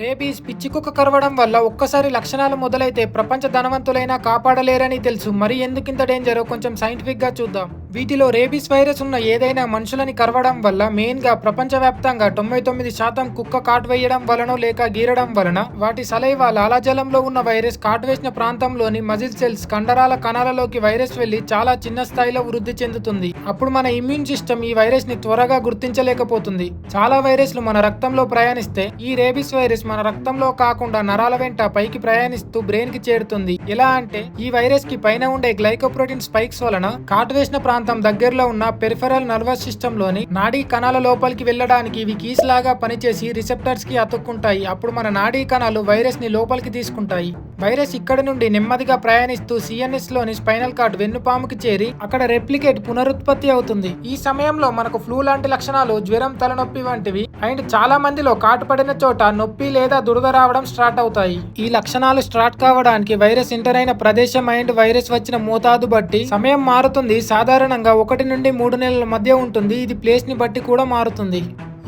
Rabies పిచ్చికుక్క కరవడం వల్ల ఒక్కసారి లక్షణాలు మొదలైతే ప్రపంచ ధనవంతులైనా కాపాడలేరని తెలుసు. మరి ఎందుకింత డేంజరో కొంచెం సైంటిఫిక్గా చూద్దాం. వీటిలో రేబీస్ వైరస్ ఉన్న ఏదైనా మనుషులని కరవడం వల్ల మెయిన్గా ప్రపంచవ్యాప్తంగా తొంభై తొమ్మిది శాతం కుక్క కాట్ వేయడం వలన లేక గీరడం వలన వాటి సలైవా లాలాజలంలో ఉన్న వైరస్ కాట్ వేసిన ప్రాంతంలోని మజిల్ సెల్స్ కండరాల కణాలలోకి వైరస్ వెళ్ళి చాలా చిన్న స్థాయిలో వృద్ధి చెందుతుంది. అప్పుడు మన ఇమ్యూన్ సిస్టమ్ ఈ వైరస్ని త్వరగా గుర్తించలేకపోతుంది. చాలా వైరస్లు మన రక్తంలో ప్రయాణిస్తే ఈ రేబీస్ వైరస్ మన రక్తంలో కాకుండా నరాల వెంట పైకి ప్రయాణిస్తూ బ్రెయిన్కి చేరుతుంది. ఎలా అంటే ఈ వైరస్కి పైన ఉండే గ్లైకోప్రోటీన్ స్పైక్స్ వలన కాట్ వేసిన ప్రాంతం దగ్గరలో ఉన్న పెరిఫెరల్ నర్వస్ సిస్టమ్లోని నాడీ కణాల లోపలికి వెళ్ళడానికి ఇవి కీస్ లాగా పనిచేసి రిసెప్టర్స్కి అతుక్కుంటాయి. అప్పుడు మన నాడీ కణాలు వైరస్ని లోపలికి తీసుకుంటాయి. వైరస్ ఇక్కడ నుండి నెమ్మదిగా ప్రయాణిస్తూ సిఎన్ఎస్లోని స్పైనల్ కార్డ్ వెన్నుపాముకి చేరి అక్కడ రెప్లికేట్ పునరుత్పత్తి అవుతుంది. ఈ సమయంలో మనకు ఫ్లూ లాంటి లక్షణాలు జ్వరం తలనొప్పి వంటివి అండ్ చాలా మందిలో కాటు పడిన చోట నొప్పి లేదా దురద రావడం స్టార్ట్ అవుతాయి. ఈ లక్షణాలు స్టార్ట్ కావడానికి వైరస్ ఎంటర్ అయిన ప్రదేశం అండ్ వైరస్ వచ్చిన మోతాదు బట్టి సమయం మారుతుంది. సాధారణ సాధారణంగా ఒకటి నుండి మూడు నెలల మధ్య ఉంటుంది. ఇది ప్లేస్ని బట్టి కూడా మారుతుంది.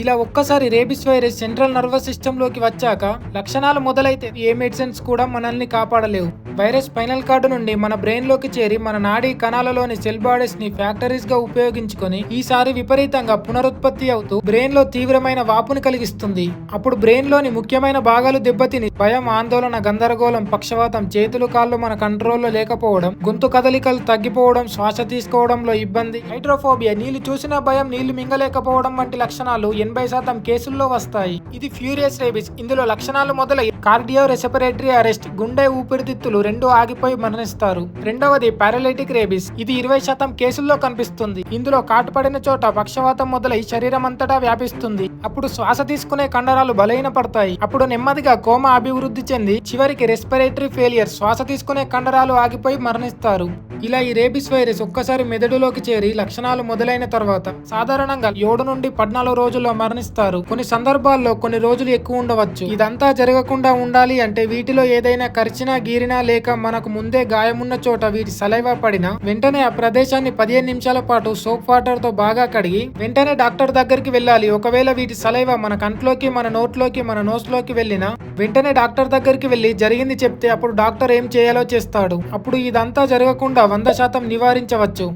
ఇలా ఒక్కసారి రేబిస్ వైరస్ సెంట్రల్ నర్వస్ సిస్టంలోకి వచ్చాక లక్షణాలు మొదలైతే ఏ మెడిసిన్స్ కూడా మనల్ని కాపాడలేవు. వైరస్ స్పైనల్ కార్డు నుండి మన బ్రెయిన్లోకి చేరి మన నాడీ కణాలలోని సెల్ బాడీస్ని ఫ్యాక్టరీస్గా ఉపయోగించుకొని ఈసారి విపరీతంగా పునరుత్పత్తి అవుతూ బ్రెయిన్లో తీవ్రమైన వాపును కలిగిస్తుంది. అప్పుడు బ్రెయిన్లోని ముఖ్యమైన భాగాలు దెబ్బతిని భయం ఆందోళన గందరగోళం పక్షవాతం చేతులు కాళ్ళు మన కంట్రోల్లో లేకపోవడం గొంతు కదలికలు తగ్గిపోవడం శ్వాస తీసుకోవడంలో ఇబ్బంది హైడ్రోఫోబియా నీళ్ళు చూసిన భయం నీళ్ళు మింగలేకపోవడం వంటి లక్షణాలు ఎనభై శాతం కేసుల్లో వస్తాయి. ఇది ఫ్యూరియస్ రేబిస్. ఇందులో లక్షణాలు మొదలై కార్డియో రెసపరేటరీ అరెస్ట్ గుండె ఊపిరితిత్తులు రెండు ఆగిపోయి మరణిస్తారు. రెండవది పారాలైటిక్ రేబిస్. ఇది ఇరవై శాతం కేసుల్లో కనిపిస్తుంది. ఇందులో కాటుపడిన చోట పక్షవాతం మొదలై శరీరం అంతటా వ్యాపిస్తుంది. అప్పుడు శ్వాస తీసుకునే కండరాలు బలహీన పడతాయి. అప్పుడు నెమ్మదిగా కోమ అభివృద్ధి చెంది చివరికి రెస్పిరేటరీ ఫెయిలియర్ శ్వాస తీసుకునే కండరాలు ఆగిపోయి మరణిస్తారు. ఇలా ఈ రేబిస్ వైరస్ ఒక్కసారి మెదడులోకి చేరి లక్షణాలు మొదలైన తర్వాత సాధారణంగా ఏడు నుండి పద్నాలుగు రోజుల్లో మరణిస్తారు. కొన్ని సందర్భాల్లో కొన్ని రోజులు ఎక్కువ ఉండవచ్చు. ఇదంతా జరగకుండా ఉండాలి అంటే వీటిలో ఏదైనా కరిచినా గీరినా లేక మనకు ముందే గాయమున్న చోట వీటి సలైవా పడిన వెంటనే ఆ ప్రదేశాన్ని పదిహేను నిమిషాల పాటు సోప్ వాటర్తో బాగా కడిగి వెంటనే డాక్టర్ దగ్గరికి వెళ్ళాలి. ఒకవేళ వీటి సలైవా మన కంట్లోకి మన నోట్లోకి మన నోస్లోకి వెంటనే డాక్టర్ దగ్గరికి వెళ్ళి జరిగింది చెప్తే అప్పుడు డాక్టర్ ఏం చేయాలో చేస్తాడు. అప్పుడు ఇదంతా జరగకుండా వంద శాతం నివారించవచ్చు.